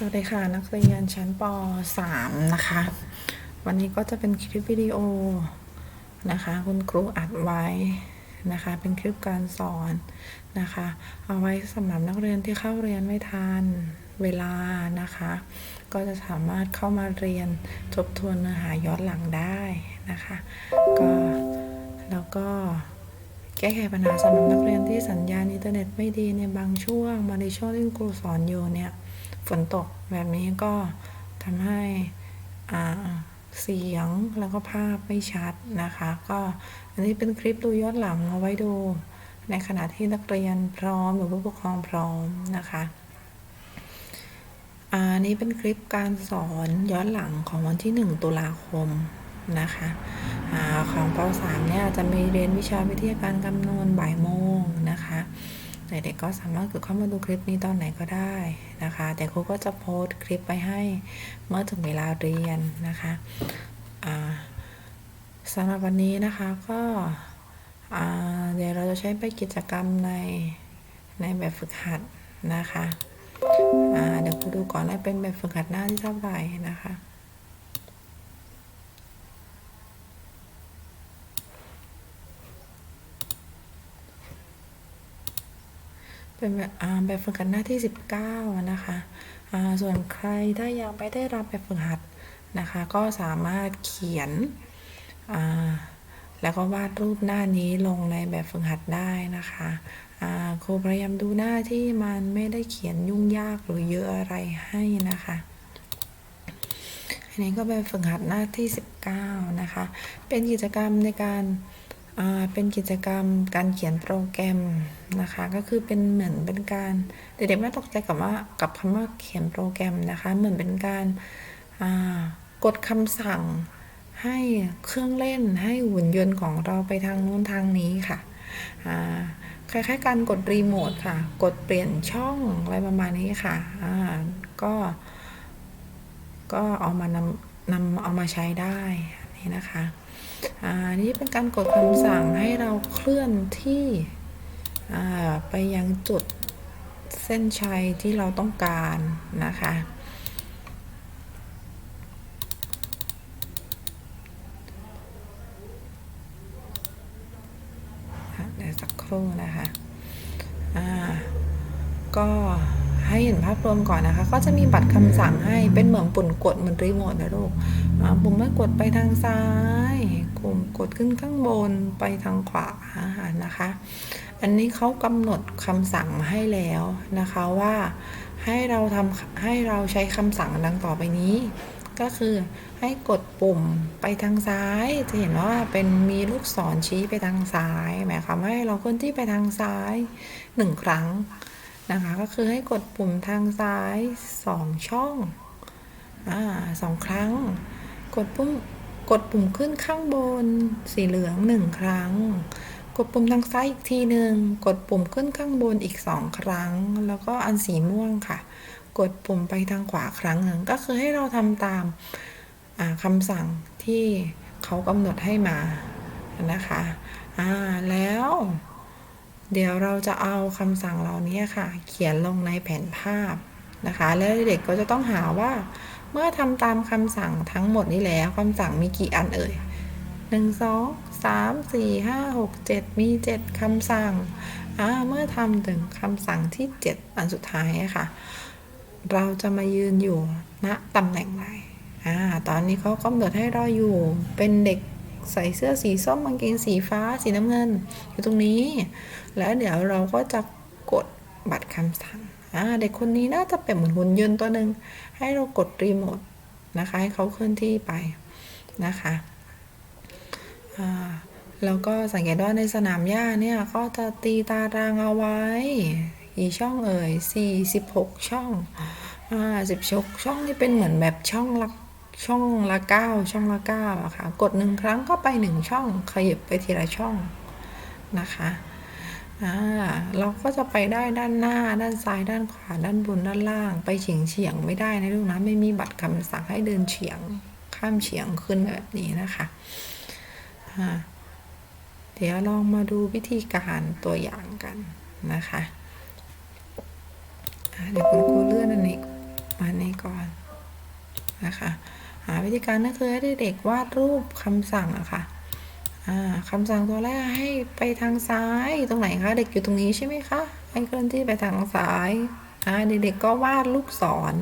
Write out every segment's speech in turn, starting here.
สวัสดีค่ะ นักเรียนชั้นป .3 นะคะ วันนี้ก็จะเป็นคลิปวิดีโอนะคะ คุณครูอัดไว้นะคะ เป็นคลิปการสอนนะคะ เอาไว้สำหรับนักเรียนที่เข้าเรียนไม่ทันเวลานะคะ ก็จะสามารถเข้ามาเรียนทบทวนเนื้อหาย้อนหลังได้นะคะ ก็แล้วก็แก้ไขปัญหาสำหรับนักเรียนที่สัญญาณอินเทอร์เน็ตไม่ดีในบางช่วงมาในช่วงที่คุณครูสอนอยู่เนี่ย ฝนตกแบบนี้ก็ทำให้อ่าเสียงแล้วก็ภาพไม่ชัดนะคะ ก็อันนี้เป็นคลิปดูย้อนหลังเอาไว้ดู ในขณะที่นักเรียนพร้อมหรือผู้ปกครองพร้อมนะคะอันนี้เป็นคลิปการสอนย้อนหลังของวันที่ 1 ตุลาคมนะคะอของป .3 เนี่ยจะมีเรียนวิชาวิทยาการคำนวณบ่ายโมงนะคะ เด็กๆก็สามารถกดเข้ามาดูคลิปนี้ตอนไหนก็ได้นะคะ แต่ครูก็จะโพสต์คลิปไปให้เมื่อถึงเวลาเรียนนะคะสำหรับวันนี้นะคะก็เดี๋ยวเราจะใช้ไปกิจกรรมในในแบบฝึกหัดนะคะเดี๋ยวครูดูก่อนว่าเป็นแบบฝึกหัดหน้าที่เท่าไหร่นะคะ เป็นแบบแบบฝึกหัดหน้าที่ 19 นะคะส่วนใครถ้ายังไม่ได้รับแบบฝึกหัดนะคะ ก็สามารถเขียนแล้วก็วาดรูปหน้านี้ลงในแบบฝึกหัดได้นะคะอ่าครูพยายามดูหน้าที่มันไม่ได้เขียนยุ่งยากหรือเยอะอะไรให้นะคะอันนี้ก็เป็นฝึกหัดหน้าที่ 19 นะคะ เป็นกิจกรรมในการ เป็นกิจกรรมการเขียนโปรแกรมนะคะ ก็คือเป็นเหมือนเป็นการเด็กๆไม่ตกใจกับว่ากับคำว่าเขียนโปรแกรมนะคะ เหมือนเป็นการกดคำสั่งให้เครื่องเล่นให้หุ่นยนต์ของเราไปทางนู้นทางนี้ค่ะคล้ายๆการกดรีโมทค่ะ กดเปลี่ยนช่องอะไรประมาณนี้ค่ะก็ก็เอามานำนำเอามาใช้ได้นี่นะคะ อ่านี่เป็นการกดคำสั่งให้เราเคลื่อนที่อ่าไปยังจุดเส้นชัยที่เราต้องการนะคะเดี๋ยวสักครู่นะคะอ่าก็ให้เห็นภาพรวมก่อนนะคะ ก็จะมีบัตรคำสั่งให้เป็นเหมือนปุ่มกดเหมือนรีโมทนะลูกอ่าปุ่มไม่กดไปทางซ้าย กดขึ้นข้างบนไปทางขวานะคะ อันนี้เขากำหนดคำสั่งมาให้แล้วนะคะว่าให้เราทำให้เราใช้คำสั่งดังต่อไปนี้ ก็คือให้กดปุ่มไปทางซ้าย จะเห็นว่าเป็นมีลูกศรชี้ไปทางซ้ายหมายความว่าให้เราเคลื่อนที่ไปทางซ้ายหนึ่งครั้งนะคะก็คือให้กดปุ่มทางซ้ายสองช่องอ่าสองครั้ง กดปุ่ม กดปุ่มขึ้นข้างบน สีเหลืองหนึ่งครั้ง กดปุ่มทางซ้ายอีกทีหนึ่งกดปุ่มขึ้นข้างบนอีกสองครั้ง แล้วก็อันสีม่วงค่ะ กดปุ่มไปทางขวาครั้งหนึ่งก็คือให้เราทำตามาคำสั่งที่เขากำหนดให้มานะคะอ่าแล้ว เดี๋ยวเราจะเอาคำสั่งเหล่านี้ค่ะ เขียนลงในแผนภาพนะคะ แล้วเด็กก็จะต้องหาว่า เมื่อทำตามคำสั่งทั้งหมดนี้แล้วคำสั่งมีกี่อันเอ่ยหนึ่งสองสามสี่ห้าหกเจ็ดมีเจ็ดคำสั่งอ่าเมื่อทำถึงคำสั่งที่เจ็ดอันสุดท้ายอะค่ะ เราจะมายืนอยู่ณตำแหน่งไหนอ่าตอนนี้เขากำหนดให้เราอยู่เป็นเด็กใส่เสื้อสีส้มกางเกงสีฟ้าสีน้ำเงิน อยู่ตรงนี้ แล้วเดี๋ยวเราก็จะกดบัตรคำสั่ง อ่าเด็กคนนี้น่าจะเป็นเหมือนหุ่นยนต์ตัวหนึ่งให้เรากดรีโมทนะคะให้เขาเคลื่อนที่ไปนะคะแล้วก็สังเกตว่าในสนามหญ้าเนี่ยก็จะตีตารางเอาไว้กี่ช่องเอ่ย46 ช่องอ่า16ช่องนี่เป็นเหมือนแบบช่องละช่องละเก้าช่องละเก้าอะค่ะ กดหนึ่งครั้งก็ไปหนึ่งช่อง ขยับไปทีละช่องนะคะ อ่าเราก็จะไปได้ด้านหน้า ด้านซ้ายด้านขวาด้านบนด้านล่าง ไปเฉียงเฉียงไม่ได้นะลูกนะไม่มีบัตรคำสั่งให้เดินเฉียงข้ามเฉียงขึ้นแบบนี้นะคะอ่าเดี๋ยวลองมาดูวิธีการตัวอย่างกันนะคะเดี๋ยวคุณครูเลื่อนอันนี้มานี้นนะคะหาวิธีการก็คือให้เด็กๆวาดรูปคำสั่งอะค่ะอ่า คำสั่งตัวแรกให้ไปทางซ้ายตรงไหนคะ เด็กอยู่ตรงนี้ใช่ไหมคะให้เคลื่อนที่ไปทางซ้ายเด็กๆก็วาดลูกศร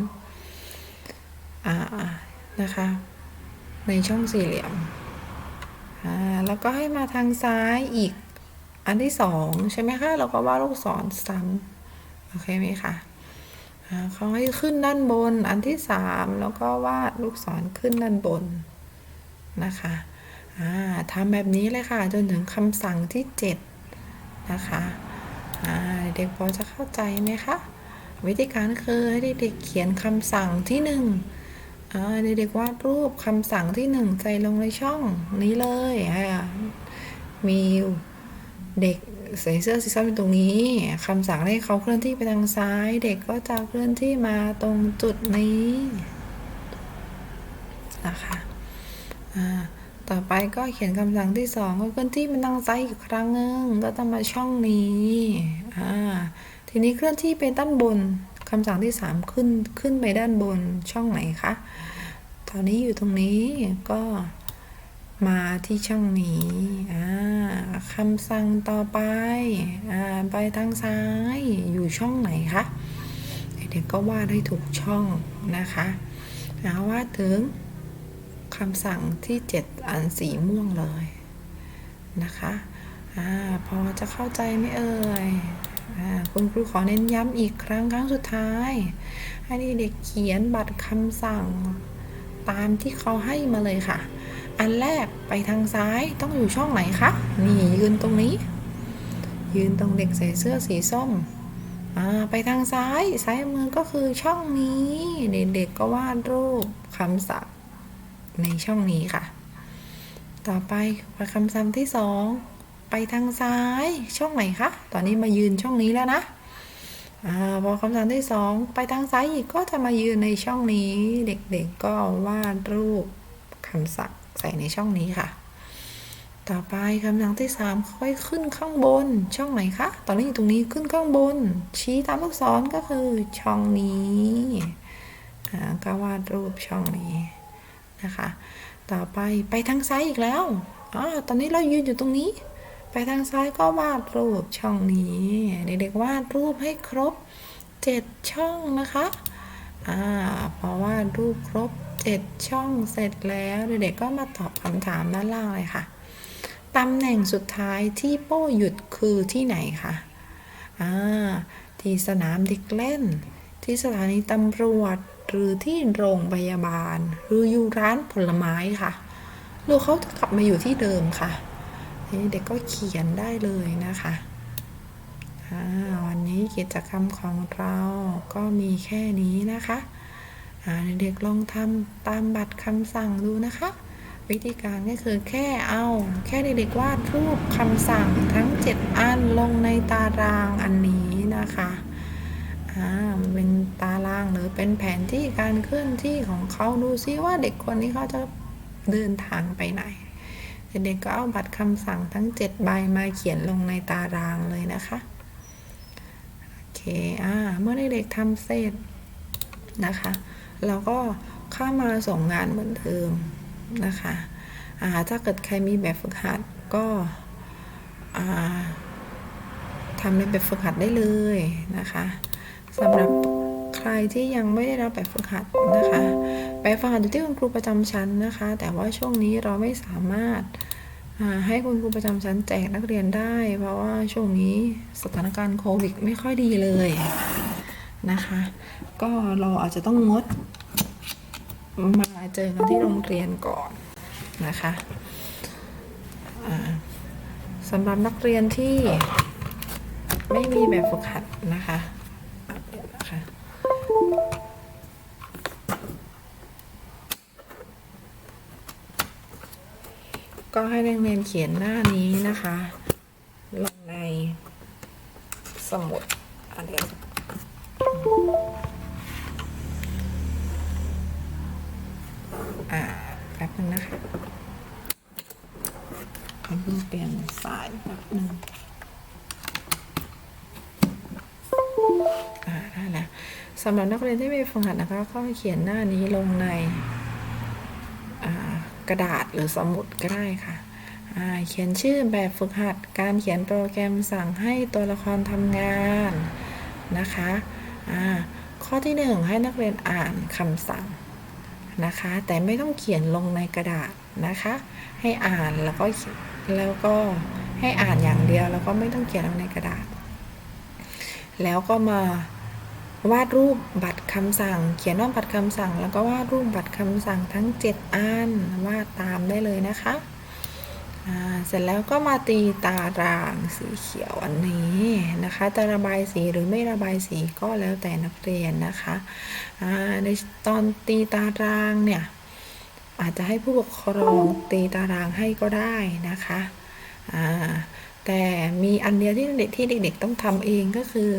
นะคะ ในช่องสี่เหลี่ยมแล้วก็ให้มาทางซ้ายอีกอันที่สองใช่ไหมคะ เราก็วาดลูกศรซ้ำโอเคไหมคะเขาให้ขึ้นด้านบนอันที่สามแล้วก็วาดลูกศรขึ้นด้านบนนะคะ ทำแบบนี้เลยค่ะ จนถึงคำสั่งที่เจ็ดนะคะเด็กพอจะเข้าใจไหมคะ วิธีการคือให้เด็กๆเขียนคำสั่งที่หนึ่งเด็กๆวาดรูปคำสั่งที่หนึ่งใส่ลงในช่องนี้เลยมีเด็กใส่เสื้อสีส้มอยู่ตรงนี้คำสั่งให้เขาเคลื่อนที่ไปทางซ้าย เด็กก็จะเคลื่อนที่มาตรงจุดนี้นะคะอ่า ต่อไปก็เขียนคำสั่งที่สองก็เคลื่อนที่ไปทางซ้ายอีกครั้งหนึ่งก็จะมาช่องนี้อ่าทีนี้เคลื่อนที่ไปด้านบนคำสั่งที่สามขึ้นขึ้นไปด้านบนช่องไหนคะตอนนี้อยู่ตรงนี้ก็มาที่ช่องนี้คำสั่งต่อไปอไปทางซ้ายอยู่ช่องไหนคะเด็กก็วาดให้ถูกช่องนะคะแล้ววาดถึง คำสั่งที่ 7 อันสีม่วงเลยนะคะอ่าพอจะเข้าใจไหมเอ่ยอ่าคุณครูขอเน้นย้ำอีกครั้งครั้งสุดท้าย ให้เด็กเขียนบัตรคำสั่งตามที่เขาให้มาเลยค่ะ อันแรกไปทางซ้ายต้องอยู่ช่องไหนคะ นี่ยืนตรงนี้ ยืนตรงเด็กใส่เสื้อสีส้มไปทางซ้าย ซ้ายมือก็คือช่องนี้ เด็กๆก็วาดรูปคำสั่ง ในช่องนี้ค่ะ ต่อไปไปคำสั่งที่สองไปทางซ้ายช่องไหนคะ ตอนนี้มายืนช่องนี้แล้วนะอพอคำสั่งที่สองไปทางซ้ายอีกก็จะมายืนในช่องนี้ เด็กๆก็วาดรูปคำสั่งใส่ในช่องนี้ค่ะ ต่อไปคำสั่งที่สามค่อยขึ้นข้างบนช่องไหนคะ ตอนนี้อยู่ตรงนี้ขึ้นข้างบน ชี้ตามลูกศรก็คือช่องนี้ก็วาดรูปช่องนี้ นะคะ ต่อไปไปทางซ้ายอีกแล้วอ๋อตอนนี้เรายืนอยู่ตรงนี้ ไปทางซ้ายก็วาดรูปช่องนี้เด็กๆวาดรูปให้ครบ 7 ช่องนะคะอ่าพอวาดรูปครบ 7 ช่องเสร็จแล้วเด็กๆก็มาตอบคำถามด้านล่างเลยค่ะตำแหน่งสุดท้ายที่โป้หยุดคือที่ไหนคะอ่าที่สนามเด็กเล่น ที่สถานีตำรวจ หรือที่โรงพยาบาล หรืออยู่ร้านผลไม้ค่ะหรือเขาจะกลับมาอยู่ที่เดิมค่ะเด็กก็เขียนได้เลยนะคะอันนี้กิจกรรมของเราก็มีแค่นี้นะคะเด็กๆลองทำตามบัตรคำสั่งดูนะคะ วิธีการก็คือแค่เอา แค่เด็กๆวาดรูปคำสั่งทั้ง 7 อันลงในตารางอันนี้นะคะ อ่ามันเป็นตารางหรือเป็นแผนที่การเคลื่อนที่ของเขาดูซิว่าเด็กคนนี้เขาจะเดินทางไปไหน เด็กๆก็เอาบัตรคำสั่งทั้ง 7 ใบมาเขียนลงในตารางเลยนะคะโอเคอ่าเมื่อเด็กๆทำเสร็จนะคะเราก็เข้ามาส่งงานเหมือนเดิมนะคะอ่าถ้าเกิดใครมีแบบฝึกหัดก็อ่าทำในแบบฝึกหัดได้เลยนะคะ สำหรับใครที่ยังไม่ได้รับแบบฝึกหัดนะคะแบบฝึกหัดอยู่ที่คุณครูประจำชั้นนะคะ แต่ว่าช่วงนี้เราไม่สามารถให้คุณครูประจำชั้นแจกนักเรียนได้ เพราะว่าช่วงนี้สถานการณ์โควิดไม่ค่อยดีเลยนะคะ ก็เราอาจจะต้องงดมาเจอกันที่โรงเรียนก่อนนะคะสำหรับนักเรียนที่ไม่มีแบบฝึกหัดนะคะนะคะ ให้นักเรียนเขียนหน้านี้นะคะ ลงในสมุดอันเดียวอ่าแป๊บนึงนะคะเพิ่งเปลี่ยนสายแป๊บนึงอ่าได้แล้วสำหรับนักเรียนที่มีฝึกหัดนะคะก็เขียนหน้านี้ลงใน กระดาษหรือสมุดก็ได้ค่ะเขียนชื่อแบบฝึกหัด การเขียนโปรแกรมสั่งให้ตัวละครทำงานนะคะข้อที่หนึ่งให้นักเรียนอ่านคำสั่งนะคะ แต่ไม่ต้องเขียนลงในกระดาษนะคะ ให้อ่านแล้วก็แล้วก็ให้อ่านอย่างเดียวแล้วก็ไม่ต้องเขียนลงในกระดาษ แล้วก็มา วาดรูปบัตรคำสั่ง เขียนว่าบัตรคำสั่ง แล้วก็วาดรูปบัตรคำสั่งทั้ง 7 อันวาดตามได้เลยนะคะเสร็จแล้วก็มาตีตารางสีเขียวอันนี้นะคะ จะระบายสีหรือไม่ระบายสีก็แล้วแต่นักเรียนนะคะในตอนตีตารางเนี่ยอาจจะให้ผู้ปกครองตีตารางให้ก็ได้นะคะแต่มีอันเดียวที่เด็กที่เด็กๆต้องทำเองก็คือ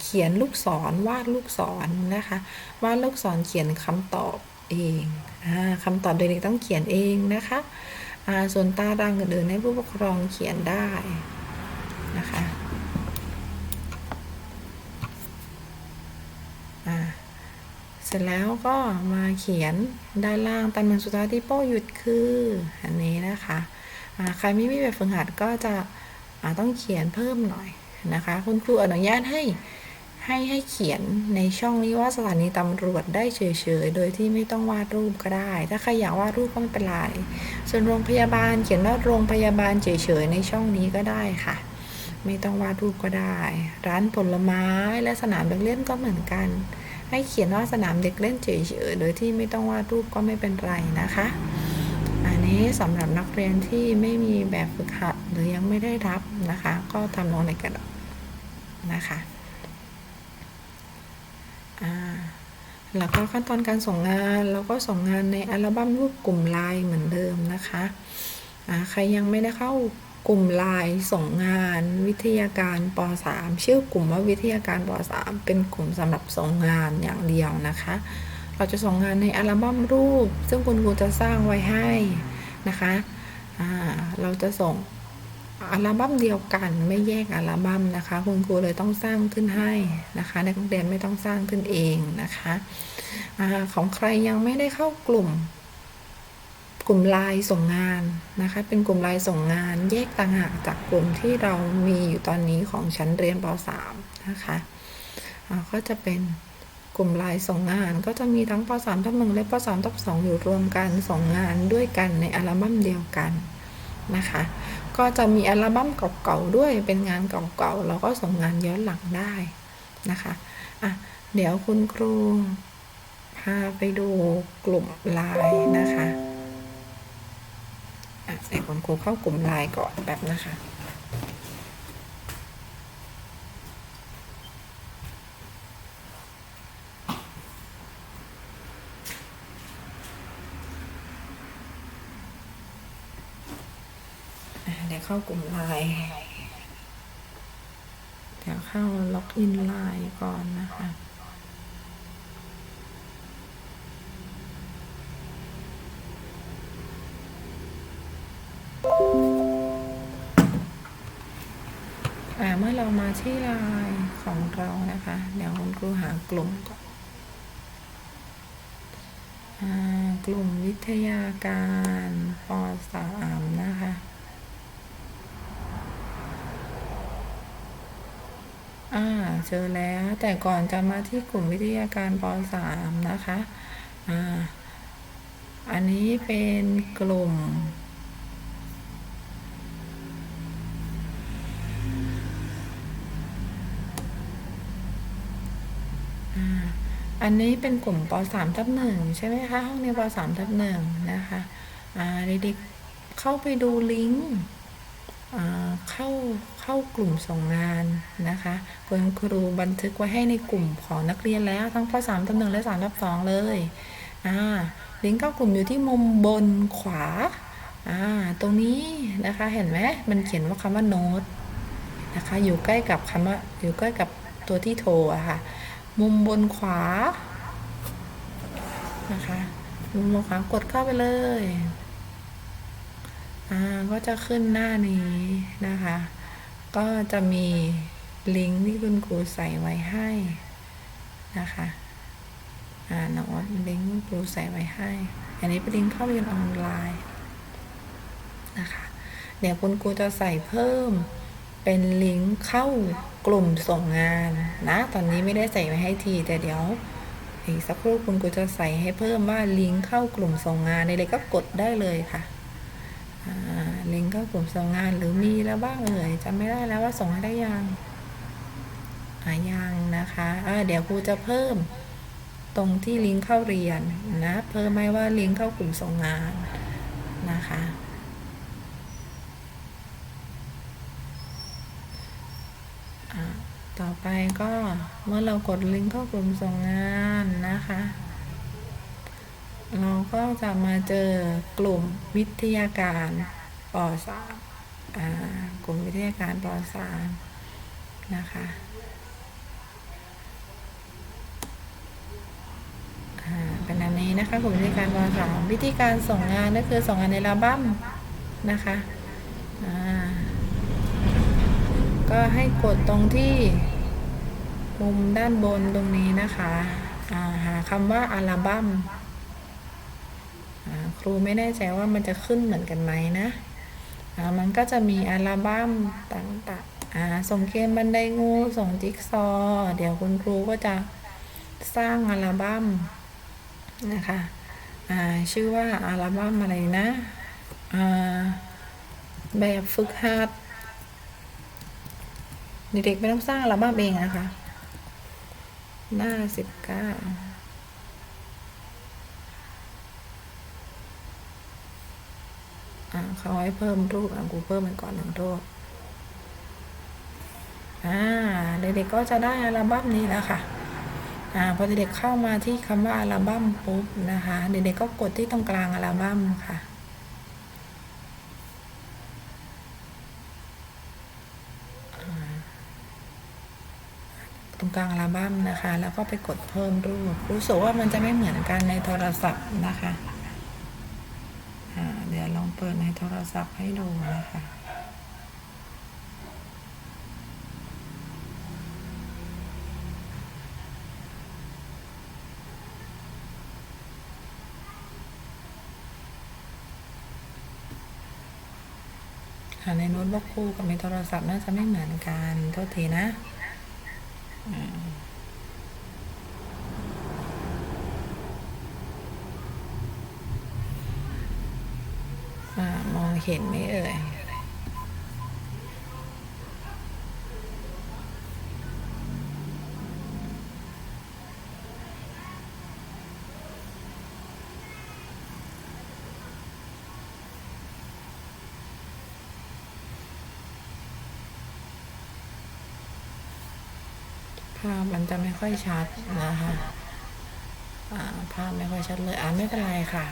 เขียนลูกศรวาดลูกศรนะคะวาดลูกศรเขียนคำตอบเองอาคำตอบเด็กๆต้องเขียนเองนะคะส่วนตารางอื่นๆให้ผู้ปกครองเขียนได้นะคะเสร็จแล้วก็มาเขียนด้านล่างตำแหน่งสุดท้ายที่โป้หยุดคืออันนี้นะคะใครไม่มีแบบฝึกหัดก็จะต้องเขียนเพิ่มหน่อย นะคะ คุณครูอนุญาตให้ให้ให้เขียนในช่องนี้ว่าสถานีตำรวจได้เฉยๆ โดยที่ไม่ต้องวาดรูปก็ได้ ถ้าใครอยากวาดรูปก็ไม่เป็นไร ส่วนโรงพยาบาลเขียนว่าโรงพยาบาลเฉยๆ ในช่องนี้ก็ได้ค่ะ ไม่ต้องวาดรูปก็ได้ ร้านผลไม้และสนามเด็กเล่นก็เหมือนกัน ให้เขียนว่าสนามเด็กเล่นเฉยๆ โดยที่ไม่ต้องวาดรูปก็ไม่เป็นไรนะคะ อันนี้สำหรับนักเรียนที่ไม่มีแบบฝึกหัดหรือยังไม่ได้รับนะคะ ก็ทำลงในกระดาษ นะคะแล้วก็ขั้นตอนการส่งงานเราก็ส่งงานในอัลบั้มรูปกลุ่มไลน์เหมือนเดิมนะคะใครยังไม่ได้เข้ากลุ่มไลน์ส่งงานวิทยาการป .3 ชื่อกลุ่มว่าวิทยาการป .3 เป็นกลุ่มสำหรับส่งงานอย่างเดียวนะคะ เราจะส่งงานในอัลบั้มรูป ซึ่งคุณครูจะสร้างไว้ให้นะคะเราจะส่ง อัลบั้มเดียวกันไม่แยกอัลบั้มนะคะ คุณครูเลยต้องสร้างขึ้นให้นะคะนักเรียนไม่ต้องสร้างขึ้นเองนะคะอาของใครยังไม่ได้เข้ากลุ่ม กลุ่มไลน์ส่งงานนะคะ เป็นกลุ่มไลน์ส่งงาน แยกต่างหากจากกลุ่มที่เรามีอยู่ตอนนี้ของชั้นเรียนป .3 นะคะอ่าก็จะเป็นกลุ่มไลน์ส่งงาน ก็จะมีทั้งป .3 ทับหนึ่งและป .3 ทับสองอยู่รวมกันส่งงานด้วยกันในอัลบั้มเดียวกันนะคะ ก็จะมีอัลบั้มเก่าๆด้วยเป็นงานเก่าๆเราก็ส่งงานย้อนหลังได้นะคะอะเดี๋ยวคุณครูพาไปดูกลุ่มไลน์นะคะอะเดี๋ยวคุณครูเข้ากลุ่มไลน์ก่อนแบบนะคะ อะ เข้ากลุ่มไลน์เดี๋ยวเข้าล็อกอินไลน์ก่อนนะคะอ่าเมื่อเรามาที่ไลน์ของเรานะคะ เดี๋ยวคุณครูหากลุ่มก่อนอ่ากลุ่มวิทยาการป .3 นะคะ อ่า เจอแล้ว แต่ก่อนจะมาที่กลุ่มวิทยาการป .3 นะคะอ่าอันนี้เป็นกลุ่ม อันนี้เป็นกลุ่มป .3 ทับหนึ่งใช่ไหมคะ ห้องเรียนป .3 ทับหนึ่งนะคะเด็กๆเข้าไปดูลิงก์เข้า เข้ากลุ่มส่งงานนะคะคุณครูบันทึกไว้ให้ในกลุ่มของนักเรียนแล้วทั้งป .3 ทับหนึ่งและ3ทับสองเลยอ่าลิงก์เข้ากลุ่มอยู่ที่มุมบนขวาอ่าตรงนี้นะคะเห็นไหมมันเขียนว่าคำว่าโน้ตนะคะอยู่ใกล้กับคำว่าอยู่ใกล้กับตัวที่โทรอะค่ะมุมบนขวานะคะมุมบนขวากดเข้าไปเลยอ่าก็จะขึ้นหน้านี้นะคะ ก็จะมีลิงก์ที่คุณครูใส่ไว้ให้นะคะอ่าน้ตลิงก์ครูใส่ไว้ให้ อันนี้เป็นลิงก์เข้าเรียนออนไลน์นะคะ เดี๋ยวคุณครูจะใส่เพิ่มเป็นลิงก์เข้ากลุ่มส่งงานนะ ตอนนี้ไม่ได้ใส่ไว้ให้ทีแต่เดี๋ยวอีกสักครู่คุณครูจะใส่ให้เพิ่มว่าลิงก์เข้ากลุ่มส่งงานในเลยก็กดได้เลยค่ะ ลิงก์เข้ากลุ่มส่งงานหรือมีแล้วบ้างเอ่ยจำไม่ได้แล้วว่าส่งให้ได้ยังยังนะคะอ่าเดี๋ยวครูจะเพิ่มตรงที่ลิงก์เข้าเรียนนะเพิ่มไหมว่าลิงก์เข้ากลุ่มส่งงานนะคะต่อไปก็เมื่อเรากดลิงก์เข้ากลุ่มส่งงานนะคะ เราก็จะมาเจอกลุ่มวิทยาการปอ่ากลุ่มวิทยาการป .3 นะคะเป็นอันนี้นะคะกลุ่มวิธีการปสองวิธีการส่งงานก็คือส่งงานในอัลบั้มนะคะก็ให้กดตรงที่มุมด้านบนตรงนี้นะคะาหาคำว่าอัลบั้ม รูไม่แน่ใจว่ามันจะขึ้นเหมือนกันไหมนะมันก็จะมีอัลบั้มต่างๆส่งเกมบันไดงู ส่งจิ๊กซอ เดี๋ยวคุณครูก็จะสร้างอัลบั้มนะคะชื่อว่าอัลบั้มอะไรนะแบบฝึกหัดเด็กๆไม่ต้องสร้างอัลบั้มเองนะคะ หน้าสิบเก้า อ่าเขาให้เพิ่มรูปอะกูเพิ่มมันก่อนหนึ่งรูปอ่าเด็กๆก็จะได้อัลบั้มนี้แล้วค่ะอ่าพอเด็กๆเข้ามาที่คำว่าอัลบั้มปุ๊บนะคะเด็กๆก็กดที่ตรงกลางอัลบั้มค่ะตรงกลางอัลบั้มนะคะ แล้วก็ไปกดเพิ่มรูป รู้สึกว่ามันจะไม่เหมือนกันในโทรศัพท์นะคะ เปิดในโทรศัพท์ให้ดูนะคะค่ะในโน้ตบุ๊กคู่กับในโทรศัพท์น่าจะไม่เหมือนกันโทษทีนะ อืมอ่ามอง เห็นไหมเอ่ยภาพมันจะไม่ค่อยชัดนะคะ ภาพไม่ค่อยชัดเลยอ่าไม่เป็นไรค่ะ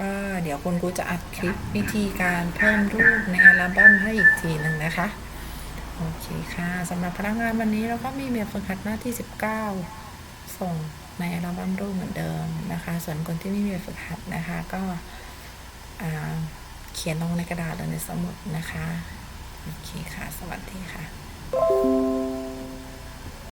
ก็เดี๋ยวคุณครูจะอัดคลิปวิธีการเพิ่มรูปในอัลบั้มให้อีกทีหนึ่งนะคะ โอเคค่ะสำหรับพนักงานวันนี้เราก็มีแบบฝึกหัดหน้าที่ 19 ส่งในอัลบั้มรูปเหมือนเดิมนะคะ ส่วนคนที่ไม่มีแบบฝึกหัดนะคะก็เขียนลงในกระดาษหรือในสมุดนะคะ โอเคค่ะ สวัสดีค่ะ